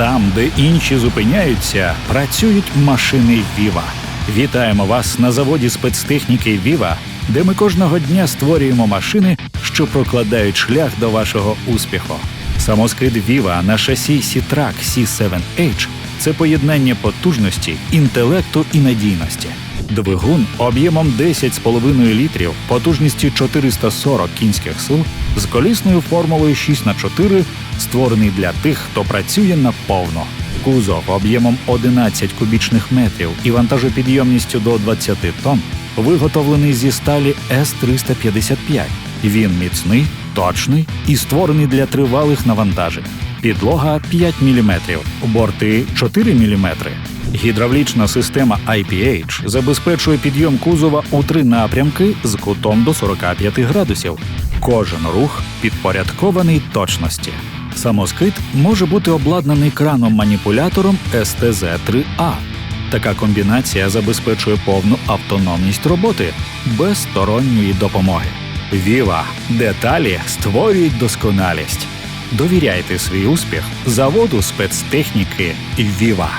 Там, де інші зупиняються, працюють машини Віва. Вітаємо вас на заводі спецтехніки Віва, де ми кожного дня створюємо машини, що прокладають шлях до вашого успіху. Самоскид Віва на шасі Сітрак C7H – це поєднання потужності, інтелекту і надійності. Двигун об'ємом 10,5 літрів, потужністю 440 кінських сил з колісною формулою 6х4, створений для тих, хто працює наповно. Кузов об'ємом 11 кубічних метрів і вантажопідйомністю до 20 тонн виготовлений зі сталі С-355. Він міцний, точний і створений для тривалих навантажень. Підлога 5 мм, борти 4 мм. Гідравлічна система IPH забезпечує підйом кузова у три напрямки з кутом до 45 градусів. Кожен рух підпорядкований точності. Самоскид може бути обладнаний краном-маніпулятором STZ-3A. Така комбінація забезпечує повну автономність роботи без сторонньої допомоги. Віва деталі створюють досконалість. Довіряйте свій успіх заводу спецтехніки Віва.